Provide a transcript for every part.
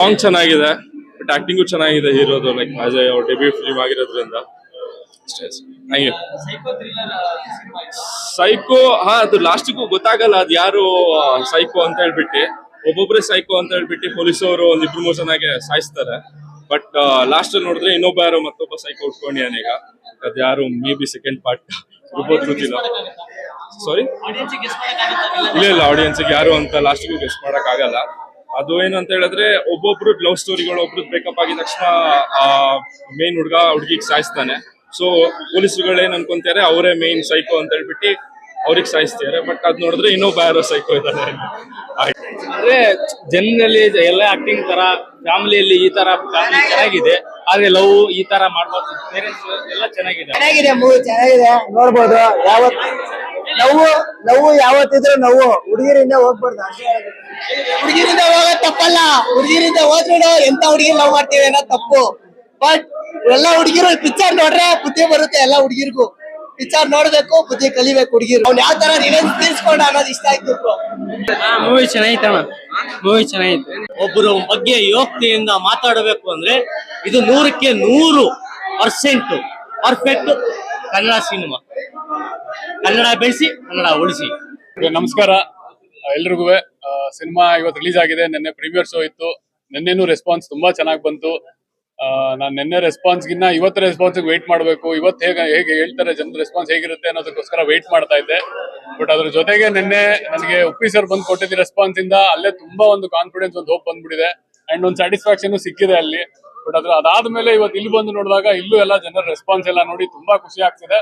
Song ಚೆನ್ನಾಗಿದೆ but acting ಚೆನ್ನಾಗಿದೆ ಹೀರೋದು ಲೈಕ್ ಆಸ್ ಅವ್ರ ಡೆಬ್ಯೂ ಫಿಲ್ಮ್ ಆಗಿರೋದ್ರಿಂದ. ಥ್ಯಾಂಕ್ ಯು ಸೈಕೋ ಹಾ ಅದು ಲಾಸ್ಟಿಗೂ ಗೊತ್ತಾಗಲ್ಲ ಅದು ಯಾರು ಸೈಕೋ ಅಂತ ಹೇಳ್ಬಿಟ್ಟು. ಒಬ್ಬೊಬ್ಬರೇ ಸೈಕೋ ಅಂತ ಹೇಳ್ಬಿಟ್ಟು ಪೊಲೀಸವರು ಒಂದ್ ಇಬ್ರು ಮೂರ್ ಆಗಿ ಸಾಯಿಸ್ತಾರೆ. ಬಟ್ ಲಾಸ್ಟ್ ನೋಡಿದ್ರೆ ಇನ್ನೊಬ್ಬ ಯಾರು ಮತ್ತೊಬ್ಬ ಸೈಕೋ ಉಟ್ಕೊಂಡಿ ಈಗ. ಅದ್ ಯಾರು ಮೇ ಬಿ ಸೆಕೆಂಡ್ ಪಾರ್ಟ್ ಇರ್ಬೋದು ಗೊತ್ತಿಲ್ಲ. ಸಾರಿ ಇಲ್ಲ ಇಲ್ಲ ಆಡಿಯನ್ಸ್ಗೆ ಯಾರು ಅಂತ ಲಾಸ್ಟಿಗೂ ಗೆಸ್ಟ್ ಮಾಡಕ್ ಆಗಲ್ಲ ಅದು ಏನು ಅಂತ ಹೇಳಿದ್ರೆ ಒಬ್ಬೊಬ್ರು ಲವ್ ಸ್ಟೋರಿಗಳು ಒಬ್ರು ಬ್ರೇಕಪ್ ಆಗಿದ ತಕ್ಷಣ ಮೇನ್ ಹುಡುಗ ಹುಡುಗಿಗೆ ಸಾಯಿಸ್ತಾನೆ. ಸೊ ಪೊಲೀಸರುಗಳು ಏನ್ ಅನ್ಕೊಂತಾರೆ ಅವರೇ ಮೇನ್ ಸೈಕೋ ಅಂತ ಹೇಳ್ಬಿಟ್ಟು ಅವ್ರಿಗೆ ಸಾಯಿಸ್ತಾರೆ ಬಟ್ ಅದ್ ನೋಡಿದ್ರೆ ಇನ್ನೊಬ್ಬ ಯಾರೋ ಸೈಕೋ ಇದ್ದಾರೆ ಅಂದ್ರೆ ಜನರಲ್ಲಿ ಎಲ್ಲ ಆಕ್ಟಿಂಗ್ ತರ ಫ್ಯಾಮಿಲಿಯಲ್ಲಿ ಈ ತರ ಫ್ಯಾಮಿಲಿ ಚೆನ್ನಾಗಿದೆ ಆದ್ರೆ ಲವ್ ಈ ತರ ಮಾಡ್ಬೋದು ಪೇರೆಂಟ್ಸ್ ಎಲ್ಲ ಚೆನ್ನಾಗಿದೆ. ಚೆನ್ನಾಗಿದೆ ಮೂವಿ ಚೆನ್ನಾಗಿದೆ ನೋಡ್ಬೋದು. ಯಾವತ್ ನೋವು ನೋವು ಯಾವತ್ತಿದ್ರು ನೋವು. ಹುಡುಗಿರಿಂದ ಹೋಗ್ಬಾರ್ದು ಅಷ್ಟೇ ಹುಡುಗಿರಿಂದ ಹೋಗೋದ್ ತಪ್ಪಲ್ಲ. ಹುಡುಗಿರಿಂದ ಹೋದ್ರು ಎಂತ ಹುಡುಗಿ ಲವ್ ಮಾಡ್ತೀವಿ ಅನ್ನೋ ತಪ್ಪು. ಬಟ್ ಎಲ್ಲ ಹುಡುಗಿರು ಪಿಕ್ಚರ್ ನೋಡ್ರೆ ಬುದ್ಧಿ ಬರುತ್ತೆ ಎಲ್ಲ ಹುಡುಗಿರ್ಗೂ. ಪಿಕ್ಚರ್ ನೋಡ್ಬೇಕು ಬುದ್ಧಿ ಕಲಿಬೇಕು ಹುಡುಗಿರು. ಅವ್ನು ಯಾವ ತರ ರಿವೆಂಜ್ ತೀರ್ಸ್ಕೊಂಡ ಅನ್ನೋದು ಇಷ್ಟ ಆಯ್ತು ಮೂವಿ ಮೂವಿ ಚೆನ್ನಾಗಿತ್ತಣ್ಣ ಮೂವಿ ಚೆನ್ನಾಗಿತ್ತು ಒಬ್ಬರ ಬಗ್ಗೆ ಯೋಗ್ಯತೆಯಿಂದ ಮಾತಾಡಬೇಕು ಅಂದ್ರೆ ಇದು ನೂರಕ್ಕೆ ನೂರು percent perfect Kannada cinema Kannada ಬೆಳೆಸಿ, ಕನ್ನಡ ಉಳಿಸಿ. ನಮಸ್ಕಾರ. ಎಲ್ರಿಗೂ ಸಿನಿಮಾ ಇವತ್ತು ರಿಲೀಸ್ ಆಗಿದೆ. ನಿನ್ನೆ ಪ್ರೀಮಿಯರ್ ಶೋ ಇತ್ತು. ನಿನ್ನೆನೂ ರೆಸ್ಪಾನ್ಸ್ ತುಂಬಾ ಚೆನ್ನಾಗಿ ಬಂತು. ನಾನು ನಿನ್ನೆ ರೆಸ್ಪಾನ್ಸ್ ಗಿನ್ನ ಇವತ್ತು ರೆಸ್ಪಾನ್ಸ್ ವೇಟ್ ಮಾಡಬೇಕು. ಇವತ್ತು ಹೇಗೆ ಹೇಗೆ ಹೇಳ್ತಾರೆ ಜನರ ರೆಸ್ಪಾನ್ಸ್ ಹೇಗಿರುತ್ತೆ ಅನ್ನೋದಕ್ಕೋಸ್ಕರ ವೇಟ್ ಮಾಡ್ತಾ ಇದ್ದೆ. ಬಟ್ ಅದ್ರ ಜೊತೆಗೆ ನಿನ್ನೆ ನನಗೆ ಉಪ್ಪಿ ಸರ್ ಬಂದು ಕೊಟ್ಟಿದ್ದ ರೆಸ್ಪಾನ್ಸ್ ಇಂದ ಅಲ್ಲೇ ತುಂಬಾ ಒಂದು ಕಾನ್ಫಿಡೆನ್ಸ್ ಒಂದು ಹೋಪ್ ಬಂದ್ಬಿಟ್ಟಿದೆ. ಅಂಡ್ ಒಂದು ಸ್ಯಾಟಿಸ್ಫ್ಯಾಕ್ಷನ್ ಸಿಕ್ಕಿದೆ ಅಲ್ಲಿ. ಬಟ್ ಅದ್ರ, ಅದಾದ್ಮೇಲೆ ಇವತ್ತು ಇಲ್ಲಿ ಬಂದು ನೋಡಿದಾಗ ಇಲ್ಲೂ ಎಲ್ಲ ಜನರ ರೆಸ್ಪಾನ್ಸ್ ಎಲ್ಲ ನೋಡಿ ತುಂಬಾ ಖುಷಿ ಆಗ್ತಿದೆ.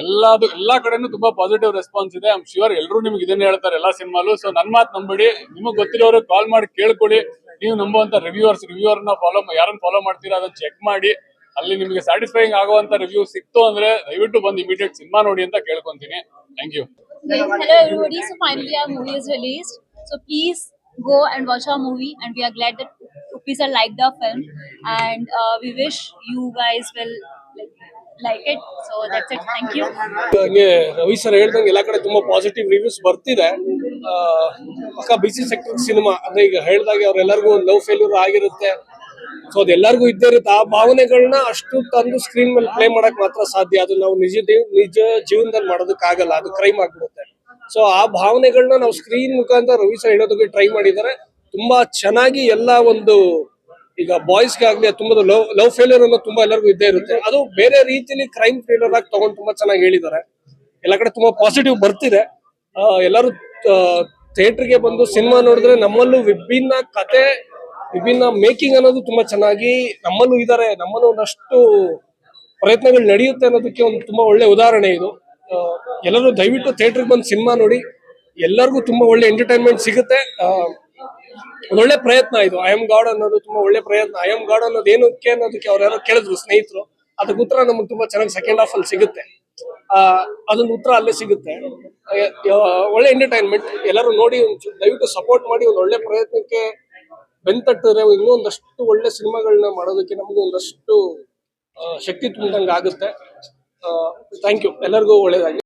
ಎಲ್ಲದು ಎಲ್ಲಾ ಕಡೆನೂ ತುಂಬಾ ಪಾಸಿಟಿವ್ ರೆಸ್ಪಾನ್ಸ್ ಇದೆ. ಐಮ್ ಶ್ಯೂರ್ ಎಲ್ಲರೂ ನಿಮ್ಗೆ ಇದನ್ನ ಹೇಳ್ತಾರೆ ಎಲ್ಲಾ ಸಿನಿಮಾಲು. ಸೊ ನನ್ ಮಾತು ನಂಬಿಡಿ. ನಿಮಗೆ ಗೊತ್ತಿರೋರು ಕಾಲ್ ಮಾಡಿ ಕೇಳ್ಕೊಳ್ಳಿ. ನೀವು ನಂಬುವಂತ ರಿವ್ಯೂವರ್ಸ್ ರಿವ್ಯೂವರ್ನ ಫಾಲೋ ಯಾರನ್ನ ಫಾಲೋ ಮಾಡ್ತೀರಾ ಅದನ್ನ ಚೆಕ್ ಮಾಡಿ. ಅಲ್ಲಿ ನಿಮಗೆ ಸ್ಯಾಟಿಸ್ಫೈಯಿಂಗ್ ಆಗುವಂತ ರಿವ್ಯೂ ಸಿಕ್ತು ಅಂದ್ರೆ ದಯವಿಟ್ಟು ಬಂದು ಇಮಿಡಿಯೇಟ್ ಸಿನಿಮಾ ನೋಡಿ ಅಂತ ಕೇಳ್ಕೊಂತೀನಿ. Thank you please go and watch our movie and we are glad that Uppi sir liked the film. And uh, we wish you guys will like, it so that's it thank you. ಹಂಗೆ Ravi sir ಹೇಳ್ದಂಗೆ ಎಲ್ಲ ಕಡೆ ತುಂಬಾ positive reviews ಬರ್ತಿದೆ. ಪಕ್ಕ ಬಿಸಿ sector cinema ಅಂದ್ರೆ ಈಗ ಹೇಳ್ದಾಗೆ ಅವ್ರೆಲ್ಲರಿಗೂ ಒಂದು ಲವ್ ಫೇಲ್ಯೂರ್ ಆಗಿರುತ್ತೆ. ಸೊ ಅದೆಲ್ಲರಿಗೂ ಇದ್ದೇ ಇರುತ್ತೆ. ಆ ಭಾವನೆಗಳನ್ನ ಅಷ್ಟು ತಂದು ಸ್ಕ್ರೀನ್ ಮೇಲೆ ಪ್ಲೇ ಮಾಡಕ್ ಮಾತ್ರ ಸಾಧ್ಯ. ಅದು ನಾವು ನಿಜ ನಿಜ ಜೀವನದಲ್ಲಿ ಮಾಡೋದಕ್ಕೆ ಆಗಲ್ಲ ಅದು ಕ್ರೈಮ್ ಆಗ್ಬಿಡುತ್ತೆ. ಸೊ ಆ ಭಾವನೆಗಳನ್ನ ನಾವು ಸ್ಕ್ರೀನ್ ಮುಖಾಂತರ ರವಿ ಸರ್ ಹೇಳೋದಕ್ಕೆ ಟ್ರೈ ಮಾಡಿದ್ದಾರೆ. ತುಂಬಾ ಚೆನ್ನಾಗಿ ಎಲ್ಲ ಒಂದು ಈಗ ಬಾಯ್ಸ್ಗೆ ಆಗ್ಲಿ ತುಂಬಾ ಲವ್ ಲವ್ ಫೇಲ್ಯೂರ್ ಅನ್ನೋದು ತುಂಬಾ ಎಲ್ಲರಿಗೂ ಇದ್ದೇ ಇರುತ್ತೆ. ಅದು ಬೇರೆ ರೀತಿಯಲ್ಲಿ ಕ್ರೈಮ್ ಫೇಲ್ಯೂರ್ ಆಗಿ ತಗೊಂಡು ತುಂಬಾ ಚೆನ್ನಾಗಿ ಹೇಳಿದ್ದಾರೆ. ಎಲ್ಲ ಕಡೆ ತುಂಬಾ ಪಾಸಿಟಿವ್ ಬರ್ತಿದೆ. ಎಲ್ಲರೂ ಎಲ್ಲರೂ ಥಿಯೇಟರ್ಗೆ ಬಂದು ಸಿನಿಮಾ ನೋಡಿದ್ರೆ ನಮ್ಮಲ್ಲೂ ವಿಭಿನ್ನ ಕತೆ, ವಿಭಿನ್ನ ಮೇಕಿಂಗ್ ಅನ್ನೋದು ತುಂಬಾ ಚೆನ್ನಾಗಿ ನಮ್ಮಲ್ಲೂ ಇದಾರೆ. ನಮ್ಮಲ್ಲೂ ಒಂದಷ್ಟು ಪ್ರಯತ್ನಗಳು ನಡೆಯುತ್ತೆ ಅನ್ನೋದಕ್ಕೆ ಒಂದು ತುಂಬಾ ಒಳ್ಳೆ ಉದಾಹರಣೆ ಇದು. ಎಲ್ಲರೂ ದಯವಿಟ್ಟು ಥಿಯೇಟರ್ಗೆ ಬಂದು ಸಿನಿಮಾ ನೋಡಿ. ಎಲ್ಲರಿಗೂ ತುಂಬಾ ಒಳ್ಳೆ ಎಂಟರ್ಟೈನ್ಮೆಂಟ್ ಸಿಗುತ್ತೆ. ಆ, ಒಂದೊಳ್ಳೆ ಪ್ರಯತ್ನ ಇದು. ಐ ಎಂ ಗಾಡ್ ಅನ್ನೋದು ತುಂಬಾ ಒಳ್ಳೆ ಪ್ರಯತ್ನ. ಐ ಎಂ ಗಾಡ್ ಅನ್ನೋದು ಏನಕ್ಕೆ ಅನ್ನೋದಕ್ಕೆ ಅವ್ರು ಯಾರೋ ಕೇಳಿದ್ರು ಸ್ನೇಹಿತರು ಅದಕ್ಕೆ ಉತ್ತರ ನಮ್ಗೆ ತುಂಬಾ ಚೆನ್ನಾಗಿ ಸೆಕೆಂಡ್ ಹಾಫ್ ಅಲ್ಲಿ ಸಿಗುತ್ತೆ. ಅದನ್ನ ಉತ್ತರ ಅಲ್ಲೇ ಸಿಗುತ್ತೆ. ಒಳ್ಳೆ ಎಂಟರ್ಟೈನ್ಮೆಂಟ್ ಎಲ್ಲರೂ ನೋಡಿ ದಯವಿಟ್ಟು ಸಪೋರ್ಟ್ ಮಾಡಿ ಒಂದು ಒಳ್ಳೆ ಪ್ರಯತ್ನಕ್ಕೆ ಬೆಂತಟ್ಟಿದ್ರೆ ಇನ್ನೂ ಒಂದಷ್ಟು ಒಳ್ಳೆ ಸಿನಿಮಾಗಳನ್ನ ಮಾಡೋದಕ್ಕೆ ನಮಗೂ ಒಂದಷ್ಟು ಶಕ್ತಿ ತುಂಬಿದಂಗೆ ಆಗುತ್ತೆ. ಥ್ಯಾಂಕ್ ಯು ಎಲ್ಲರಿಗೂ ಒಳ್ಳೇದಾಗಿ